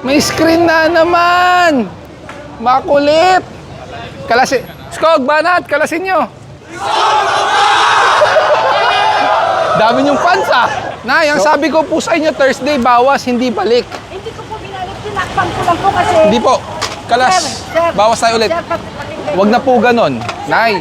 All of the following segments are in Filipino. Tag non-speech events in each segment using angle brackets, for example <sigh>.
May screen na naman! Makulit! Kalasi... Skog, banat! Kalasin nyo! <laughs> Dami niyong fans ah! Nay, ang sabi ko po sa inyo, Thursday bawas, hindi balik. Hindi ko po binalik, tinakpan ko lang po kasi... Hindi po. Kalas, Sir, sir, bawas tayo ulit. Sir. Huwag na po ganon. Nay,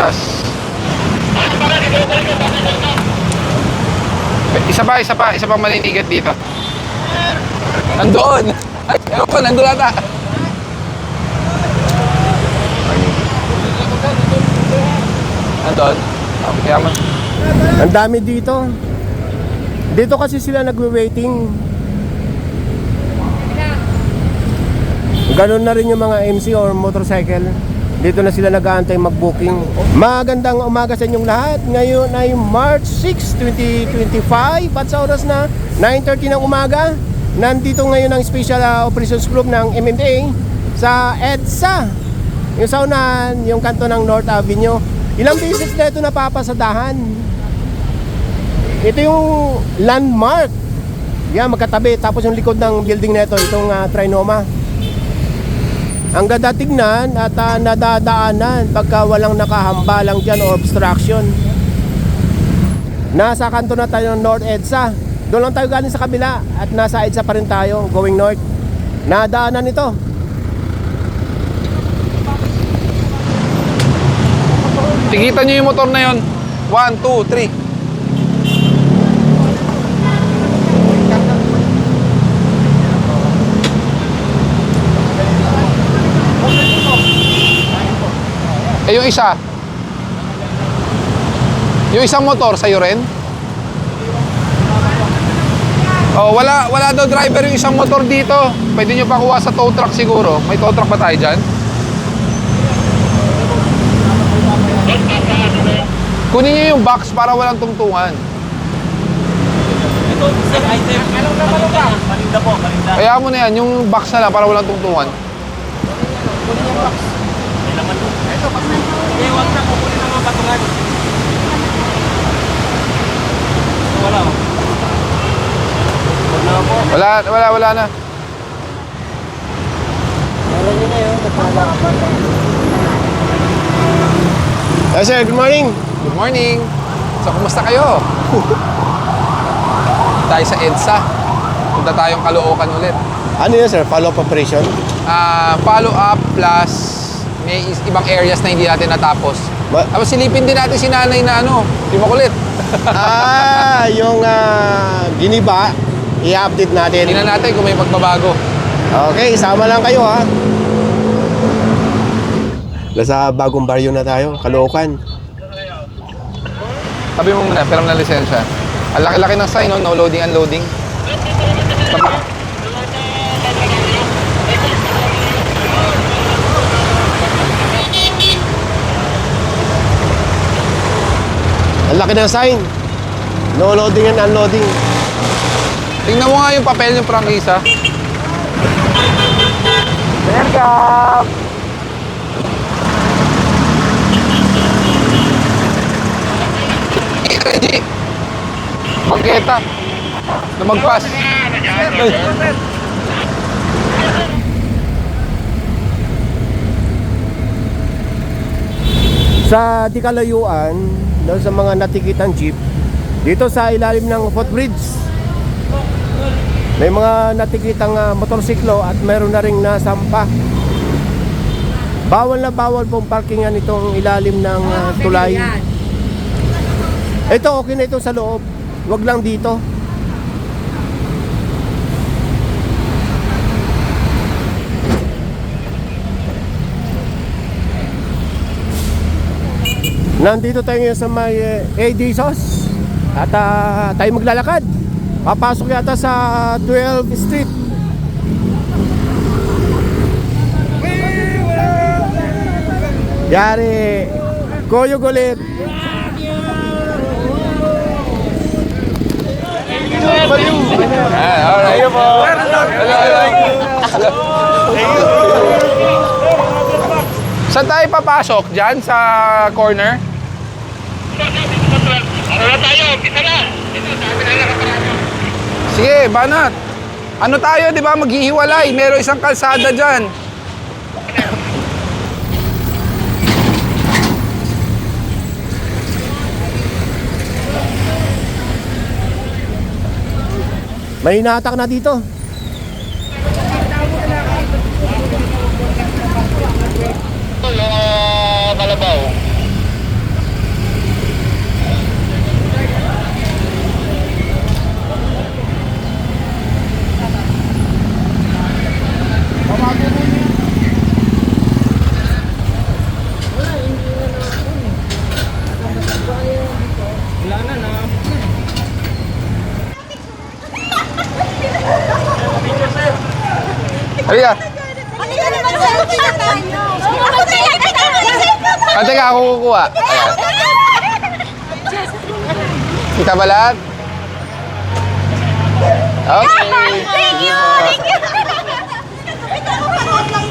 atras. Isa pa, isa pa, isa pang maninigat dito. Nandoon! Ay, ewan ko, nandun ata. Nandun? Okay, kaya man. Ang dami dito. Dito kasi sila nagwe-waiting. Ganun na rin yung mga MC or motorcycle. Dito na sila nag-aantay mag-booking. Magandang umaga sa inyong lahat. Ngayon ay March 6, 2025 at sa oras na 9.30 ng umaga. Nandito ngayon ang Special uh, Operations Group ng MMA sa EDSA. Yung sa unahan, yung kanto ng North Avenue. Ilang beses na ito napapasadahan. Ito yung landmark. Yan, magkatabi. Tapos yung likod ng building na ito, itong uh, Trinoma. Ang ganda tignan at uh, nadadaanan pagka walang nakahambalang dyan o obstruction. Nasa kanto na tayo ng North EDSA. Doon lang tayo galing sa kabila at nasa EDSA pa rin tayo going north. Nadaanan ito. Tigitan nyo yung motor na yon. One, two, three. Eh, yung isa? Yung isang motor, sa'yo rin? Oh, wala wala daw driver yung isang motor dito. Pwede nyo pa kuha sa tow truck siguro. May tow truck ba tayo dyan? Kunin niyo yung box para walang tungtungan. Ito, sir, item. Anong naman ba? Malinda po, malinda. Kaya mo na yan, yung box na lang para walang tungtungan. May laman po. Ito, na. Eh, huwag na, kukunin ang mga. Wala. Wala po. Wala, wala, wala na. Yes sir, good morning. Good morning. So, kumusta kayo? <laughs> tayo sa EDSA. Punta tayong Caloocan ulit. Ano yun sir? Follow-up operation? Ah, follow up plus may is- ibang areas na hindi natin natapos. Ma- Tapos silipin din natin si nanay na ano, di makulit. <laughs> ah, yung ah, giniba, i-update natin. Tingnan natin kung may pagbabago. Okay, sama lang kayo ha. Nasa bagong baryo na tayo, Caloocan. Sabi mo muna, pero na lisensya. Ang laki-laki ng sign, no? no loading, unloading. Tama. Ang laki ng sign. No loading and unloading. Tingnan mo nga yung papel ng prangkisa. Welcome! Reggie! Magketa. Na mag-pass. Ay. Sa di kalayuan, doon sa mga natikitang jeep, dito sa ilalim ng footbridge, may mga natikitang ah, motorsiklo at mayroon na ring nasampa. Bawal na bawal pong parkingan itong ilalim ng ah, tulay. Ito okay na ito sa loob. Wag lang dito. Nandito tayo ngayon sa may eh, AD Sauce At uh, tayo maglalakad Papasok yata sa 12th Street Yari Koyog ulit Ah, alright. Saan tayo papasok? Diyan sa corner? Ano tayo? Bisa na. Ito, sabi na nakaparado. Sige, banat. Ano tayo, di ba? Maghihiwalay. Meron isang kalsada dyan. May hinahatak na dito. Yung uh, Kalabaw. Halika. Ano yan naman sa pinatay niyo? Ako na yan! Ah, teka, ako kukuha. Ayan. Kita ba lahat? Okay. Thank you! Thank you! <laughs>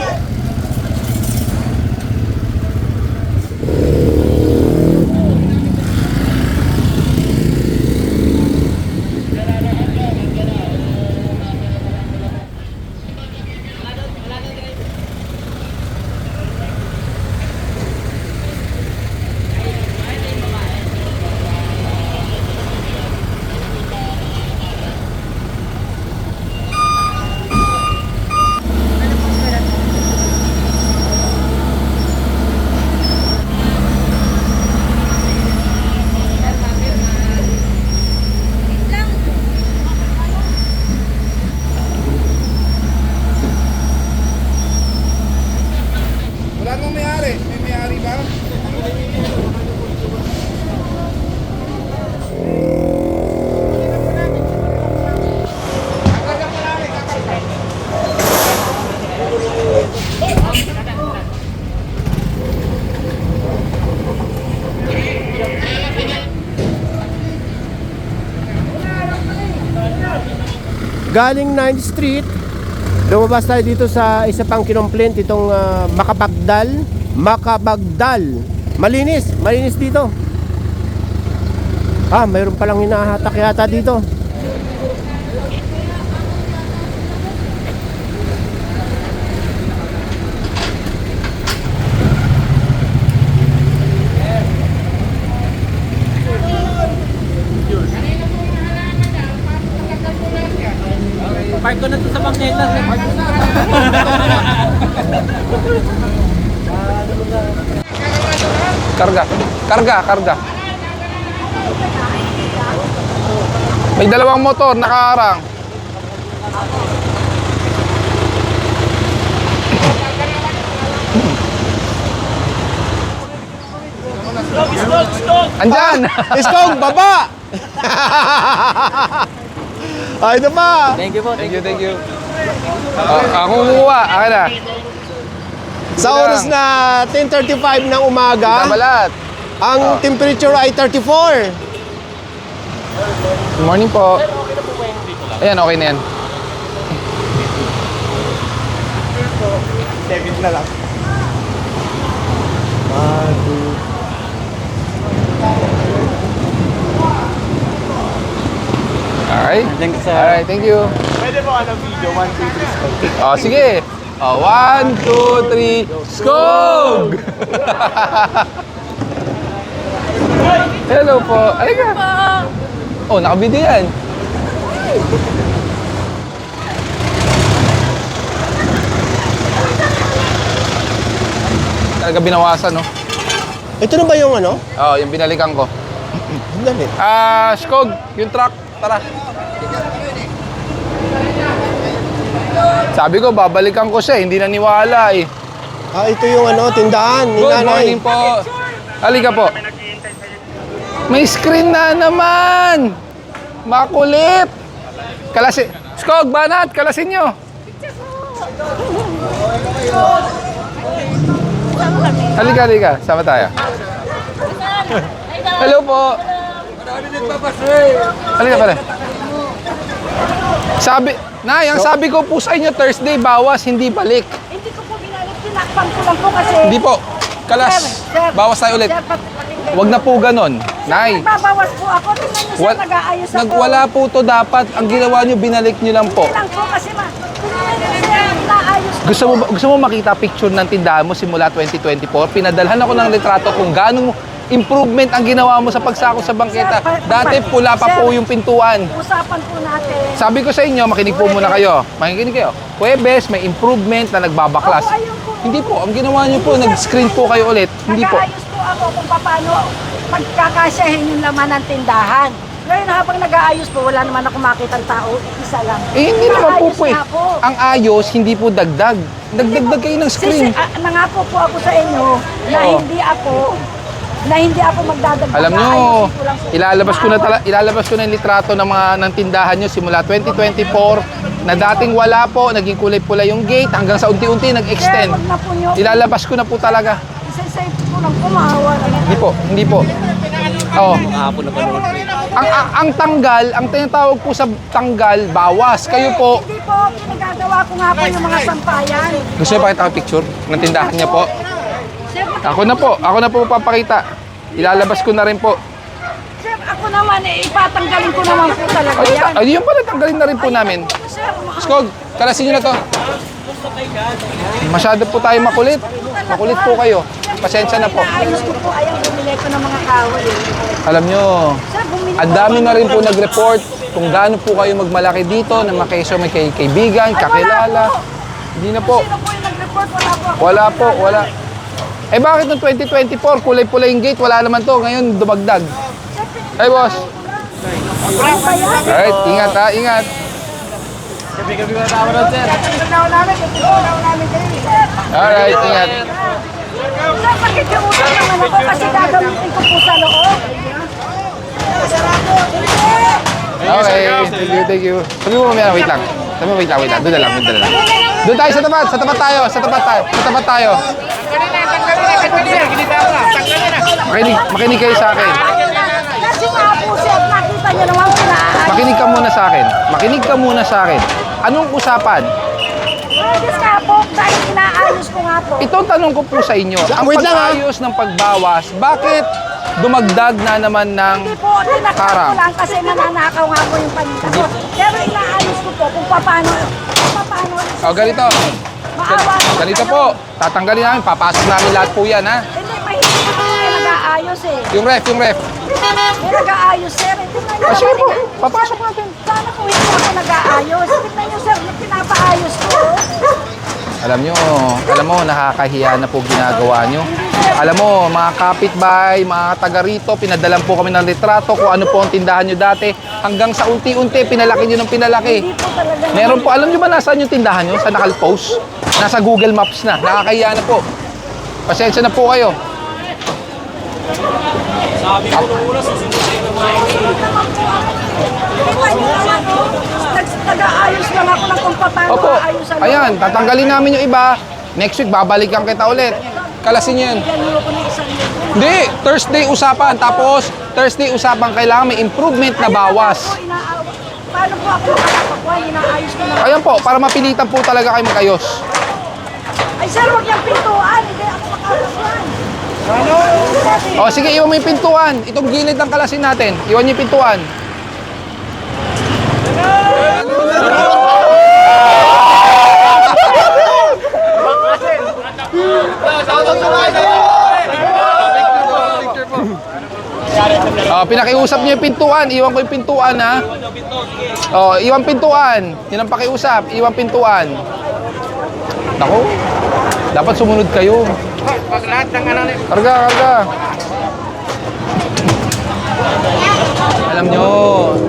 Galing 9th Street, lumabas tayo dito sa isa pang kinomplaint itong ah, Makabagdal. Makabagdal. Malinis, malinis dito. Ah, mayroon palang hinahatak yata dito. Ko na sa Magnetas. <laughs> eh. Karga. Karga, karga. May dalawang motor nakaarang. Andyan! Iskong, baba! <laughs> Ay, ito pa. Thank you po. Thank you, thank you. Ah, ako kumuha. Akin na. Sa oras lang. na 10.35 ng umaga, Kabalat. ang Oh. temperature ay 34. Good morning po. Ayan, okay na yan. Alright. Thank you, sir. Alright, thank you. Pwede po ano video, 1, 2, 3, Oh, sige. Oh, 1, 2, 3, skog! Hello po. Halika. Oh, nakabidyo yan. Talaga binawasan, no? Ito na ba yung ano? Oo, yung binalikan ko. Dali. Ah, Skog, yung truck, tara. Sabi ko, babalikan ko siya, hindi naniwala eh. Ah, ito yung ano, tindahan ni Good nanay. morning po. Halika po. May screen na naman! Makulit! Kalasi... Skog, banat! Kalasin nyo! Halika, halika. Sama tayo. <laughs> Hello po. Halika pala. Sabi, Nay, ang sabi ko po sa inyo, Thursday bawas, hindi balik. Hindi ko po binalik. Tinakpan ko lang po kasi... Hindi po. Kalas, Sir, sir, bawas tayo ulit. Sir, pat- pakinggan. Huwag na po ganon. Nay, Nagbabawas po ako. Tingnan niyo sir, wal- nag-aayos ako. nagwala po to dapat. Ang ginawa nyo, binalik nyo lang po. Hindi lang po kasi ma... Tingnan niyo sir, naayos ko Gusto mo, ba- gusto mo makita picture ng tindahan mo simula 2024? Pinadalhan ako ng litrato kung gaano mo improvement ang ginawa mo sa pagsako sa bangketa. Dati pula pa po yung pintuan. Usapan po natin. Sabi ko sa inyo, makinig po muna kayo. Makikinig kayo. Huwebes, may improvement na nagbabaklas. Opo, ayun po. Hindi po, ang ginawa niyo po, nag-screen po kayo ulit. Hindi po. Nag-aayos po ako kung paano pagkakasyahin yung laman ng tindahan. Ngayon habang nag-aayos po, wala naman ako makita tao, isa lang. Eh, hindi naman po po eh. Ang ayos, hindi po dagdag. Dagdagdag kayo ng screen. Sisi, ah, nangako po ako sa inyo na Oo. hindi ako na hindi ako magdadagdag. Alam nyo, ilalabas ko na tala, ilalabas ko na yung litrato ng mga ng tindahan nyo simula 2024 na dating wala po, naging kulay pula yung gate hanggang sa unti-unti nag-extend. Sir, wag na po nyo. Ilalabas ko na po talaga. Lang po, maawa naman. Hindi po, hindi po. Oh. Kahapon na panood. Ang, ang, ang tanggal, ang tinatawag po sa tanggal, bawas. Kayo po, Hindi po, pinagagawa ko nga po yung mga sampayan. gusto niyo pakita ko picture ng tindahan niya po? Ako na po, ako na po papakita. Ilalabas ko na rin po. sir, ako naman, eh, ipatanggalin ko naman po talaga Ay, yan. ay yun pala, tanggalin na rin po namin. Sir, ma- Skog, kalasin nyo na to. Masyado po tayo makulit. Makulit po kayo. Pasensya na po. Naayos ko po, ayaw bumili ko ng mga kawal eh. Alam nyo, Sir, bumili ang dami na rin po nag-report kung gaano po kayo magmalaki dito na makaiso may kay kaibigan, kakilala. Hindi na po. Sino po yung nag-report? Wala po ako. Wala po, wala. Eh bakit noong 2024, kulay-pula yung gate, wala naman to. Ngayon, dumagdag. Ay, boss. Alright, ingat ha, ingat. Gabi-gabi na tama na, sir. Alright, ingat. Sir, pakikiusap naman ako kasi gagamitin ko po sa loob. Okay, thank you, thank you. Sabi mo mamaya, wait lang. Sabi mo, wait lang, wait lang. Doon na lang, doon na lang. Doon tayo sa tapat, sa tapat tayo, sa tapat tayo, sa tapat tayo. Makinig, makinig kayo sa akin. Kasi nga po, sir, nakita niyo naman pinaayos. Makinig ka muna sa akin. Makinig ka muna sa akin. Anong usapan? Pwede nga po, dahil inaayos ko nga po. Ito ang tanong ko po sa inyo. Ang Wait lang, pag-ayos ng pagbawas, bakit dumagdag na naman ng... Hindi po, ko Karang. lang kasi nananakaw nga po yung paninda ko. Pero inaayos ko po kung paano, kung paano. O, ganito. Maawa naman Ganito kayo. po. Tatanggalin namin. Papasok namin lahat po yan, ha? Hindi, mahirap po kayo nag-aayos eh. Yung ref, yung ref. May nag-aayos, sir. Hindi na Ah, sige po. Papasok natin. Sana po hindi ako nag-aayos. Tignan niyo, sir, pinapaayos ko. Alam nyo, alam mo, nakakahiya na po ginagawa nyo. Alam mo, mga kapitbahay, mga taga rito, pinadalan po kami ng litrato kung ano po ang tindahan nyo dati. Hanggang sa unti-unti, pinalaki nyo ng pinalaki. Meron po, alam nyo ba nasaan yung tindahan nyo? Sa nakalpost? Nasa Google Maps na. Nakakahiya na po. Pasensya na po kayo. Sabi ko nung una, susunod sa'yo ng mga Nag-aayos lang ako ng kung paano Opo, ang ayan, tatanggalin namin yung iba. Next week, babalikan kita ulit. Kalasin libo. Hindi, Thursday usapan. Tapos, Thursday usapan, kailangan may improvement na bawas. Paano po ako? Inaayos ko na. Ayan po, para mapilitan po talaga kayo magayos. Ay, sir, huwag yung pintuan. Hindi ako makakakuha. O sige, iwan mo yung pintuan. Itong gilid ng kalasin natin. Iwan niyo yung pintuan. Oh, pinakiusap niyo yung pintuan. Iwan ko yung pintuan, ha? Oh, iwan pintuan. Yun ang pakiusap. Iwan pintuan. Nako. Dapat sumunod kayo. Pag lahat ng ano, Karga, karga. Alam nyo,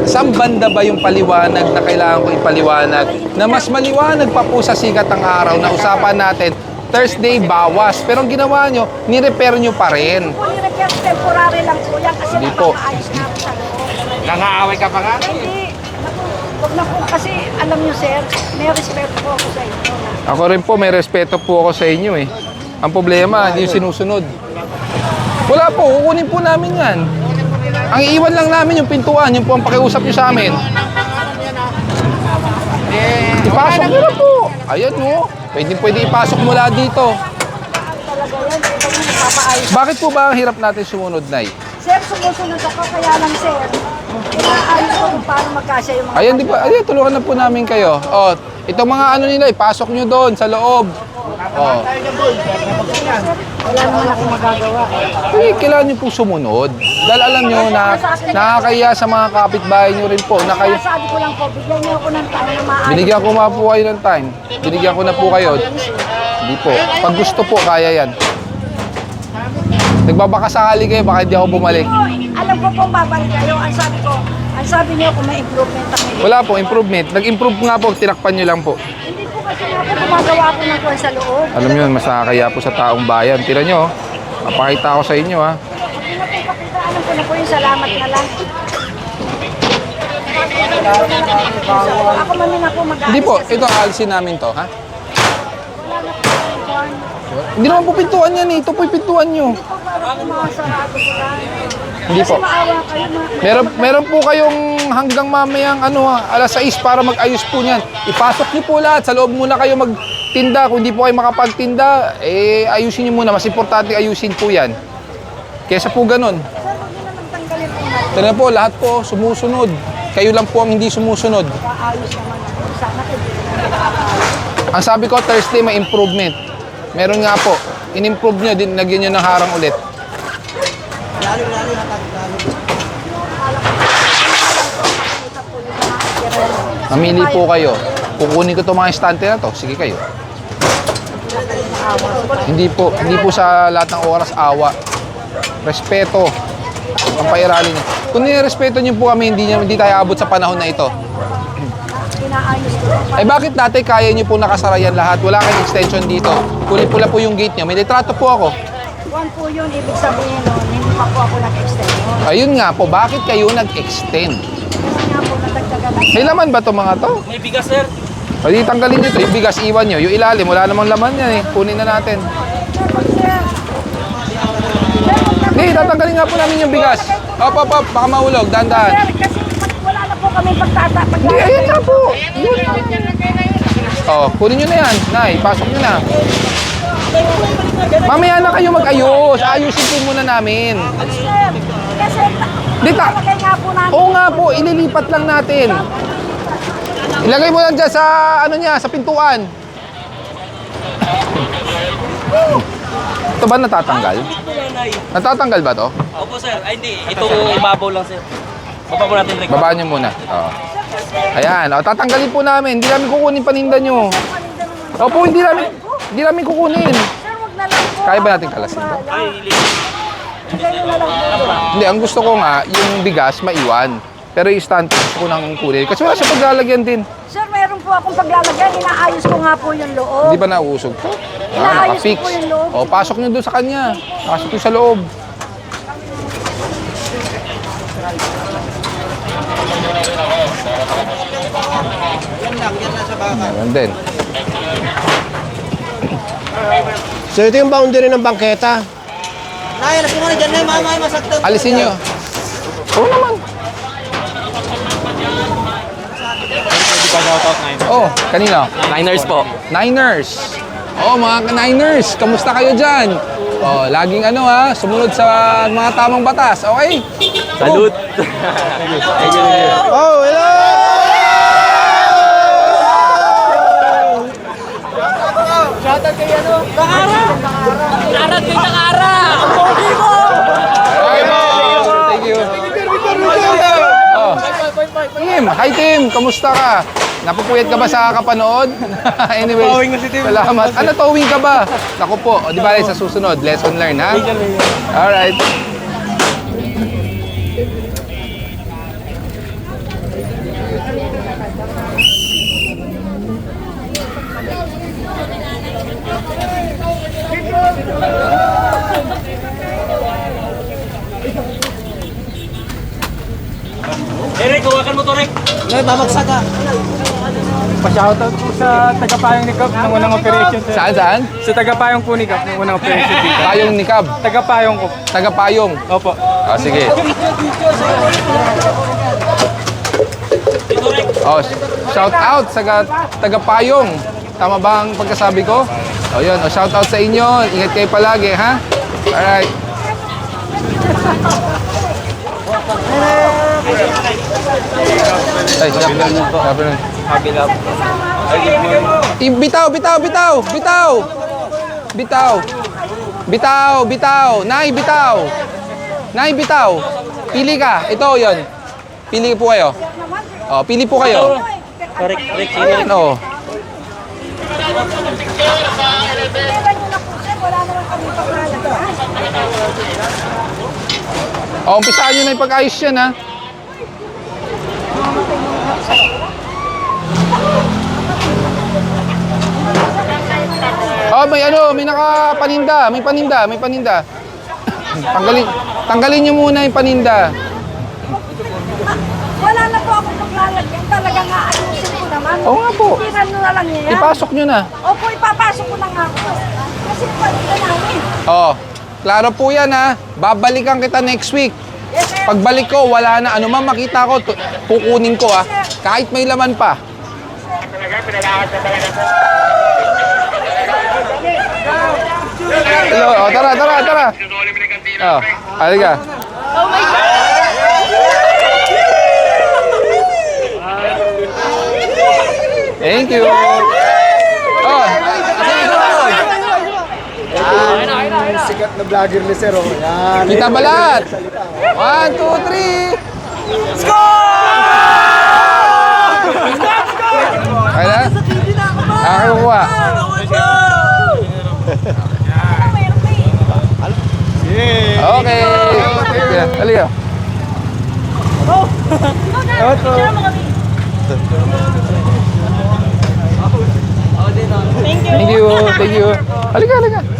saan banda ba yung paliwanag na kailangan ko ipaliwanag na mas maliwanag pa po sa sikat ng araw na usapan natin Thursday bawas. Pero ang ginawa nyo, ni-repair nyo pa rin. Po, ni-repair temporary lang po yan kasi Hindi po. napapaayos nga ako sa loob. nangaaway ka pa nga. Hindi. Naku, Huwag na po kasi alam niyo, sir, may respeto po ako sa inyo. na Ako rin po, may respeto po ako sa inyo eh. Ang problema, hindi yung sinusunod. Wala po, kukunin po namin yan. Ang iiwan lang namin yung pintuan, yung po ang pakiusap nyo sa amin. Eh, Ipasok nyo na po. Ayan mo. Pwede pwede ipasok mula dito. Talaga yan, ito yung napapaayos. Bakit po ba ang hirap natin sumunod, Nay? Sir, sumusunod ako, kaya lang sir, inaayos ko kung paano magkasya yung mga... Ayan, di ba? Ayan, tulungan na po namin kayo. Oh, itong mga ano nila, ipasok nyo doon sa loob. Oh. Wala naman ako magagawa. Eh, kailangan nyo po sumunod. Dahil alam nyo na nakakaya sa mga kapitbahay nyo rin po na kayo. Sabi ko lang po, bigyan niyo ako ng time na maayos. Binigyan ko nga po kayo ng time. Binigyan ko na po kayo. Hindi po. Pag gusto po, kaya yan. Nagbabaka sakali kayo, baka hindi ako bumalik. Po, alam ko po babalik kayo. Ang sabi ko, ang sabi niyo kung may improvement ako. Wala po, improvement. Nag-improve nga po, tinakpan nyo lang po. Kasi po gumagawa ko ng kwan sa loob. Alam nyo, mas nakakaya po sa taong bayan. Tira nyo, oh. Mapakita ko sa inyo, ha. Ipakita. Alam ko na po yung salamat na lang. Ako man din ako mag Hindi po, ito alisin namin to, ha? Wala na po yung kwan. Hindi naman po pintuan yan, eh. Ito po yung pintuan nyo. Hindi po para pumasarado ko lang. Hindi po. Kasi maawa kayo. Ma- Meron, meron po kayong hanggang mamayang ano, ha, alas 6 para mag-ayos po niyan. Ipasok niyo po lahat. Sa loob muna kayo magtinda. Kung hindi po kayo makapagtinda, eh ayusin niyo muna. Mas importante ayusin po yan. Kesa po ganun. Ito na po, lahat po sumusunod. Kayo lang po ang hindi sumusunod. Ang sabi ko, Thursday may improvement. Meron nga po. In-improve nyo, din, nagyan nyo ng harang ulit. Mamili po kayo. Kukunin ko itong mga estante na to. Sige kayo. Hindi po, hindi po sa lahat ng oras awa. Respeto. Ang pairali niyo. Kung nirespeto niyo po kami, hindi, niyo- hindi tayo abot sa panahon na ito. Eh bakit dati kaya niyo po nakasara yan lahat? Wala kayong extension dito. Kulay-pula po yung gate niyo. May litrato po ako. Kwan po yun, ibig sabihin nun, hindi pa po ako nag-extend. Ayun nga po, bakit kayo nag-extend? May laman ba to mga to? may bigas, sir. O di tanggalin nyo to. Yung bigas iwan nyo. Yung ilalim, wala namang laman yan eh. Kunin na natin. Hindi, tatanggalin nga po namin yung bigas. Op, op, op. Baka mahulog. Dahan-dahan. Sir, kasi pag wala na po kami pagtata. Pag Hindi, ayan nga po. Oh, kunin nyo na yan. Nay, pasok nyo na. Mamaya na kayo mag-ayos. Ayusin po muna namin. Sir, kasi ta- namin. Oo nga po, ililipat lang natin. Ilagay mo lang dyan sa, ano niya, sa pintuan. Ito ba natatanggal? Natatanggal ba to? Opo, sir. Ay, hindi. Itong ibabaw lang, sir. Baba po natin, Rick. Babaan nyo muna. Oo. Ayan, o, tatanggalin po namin. Hindi namin kukunin paninda nyo. Opo, hindi namin, hindi namin kukunin. Sir, wag na lang po. Kaya ba natin kalasin to? Ay, ili- Hindi, ang gusto ko nga, yung bigas, maiwan. Pero yung stand gusto ko nang kunin. Kasi wala siya paglalagyan din. Sir, meron po akong paglalagay. Inaayos ko nga po yung loob. Hindi ba nauusog to? Inaayos ko po yung loob. O, pasok nyo doon sa kanya. Pasok nyo sa loob. Meron din. So ito yung boundary ng bangketa. Nay, alas mo na dyan, Nay. Mama, ay masaktan. Alisin nyo. Oo naman. Oh, kanino? Niners po. Niners. Oh, mga Niners, kamusta kayo dyan? Oh, laging ano ha, sumunod sa mga tamang batas, okay? Salute. Oh, hello! Arat kay Takara! Okay, Thank you. Oh. Tim, hi Tim, kamusta ka? Napupuyat ka ba sa kapanood? <laughs> anyway, Towing na si Tim. Salamat. Ano towing ka ba? Naku po, o, di ba sa susunod, lesson learned ha? Alright. Eric, huwakan mo to, Rick. Ngayon, mamagsak ka. Pa-shoutout po sa tagapayong ni Kap ng unang operation sir. Saan, saan? Sa tagapayong po ni Kap ng unang operation dito. Payong ni Cab. Tagapayong ko. Tagapayong. Opo. Ah, sige. Oh, shout out sa ga- taga-payong. Tama ba ang pagkasabi ko? O yun, oh, shout out sa inyo. Ingat kayo palagi, ha? Alright. Ay, po. Afternoon. I- Bitaw, bitaw, bitaw, bitaw. Bitaw. Bitaw, bitaw. Nay, bitaw. Nay, bitaw. Pili ka. Ito, yon. Pili po kayo. Oh, pili po kayo. Ayan, oh. Wala naman kami paglalagyan. Oh, umpisaan nyo na yung pag-ayos yan, ha? Oh, may ano, may nakapaninda, may paninda, may paninda. <coughs> tanggalin, tanggalin nyo muna yung paninda. Wala na po akong paglalagyan. Talagang aayusin ko naman. Oo nga po. Tiran nyo na lang yan. Ipasok nyo na. Opo, ipapasok ko na nga po. Kasi palinda namin. Oh, klaro po yan, ha? Babalikan kita next week. Pagbalik ko, wala na. Ano man makita ko, kukunin ko, ha? Kahit may laman pa. Hello, oh, tara, tara, tara. Yung kantina. Oh, halika. Thank you. Oh, sumunod? Sikat na vlogger ni Sir. Oh. Yan. Kita balat. One, two, three. Kaya na? Ako kuha. Okay. Yeah, halika. Thank you. Thank you. Halika, halika.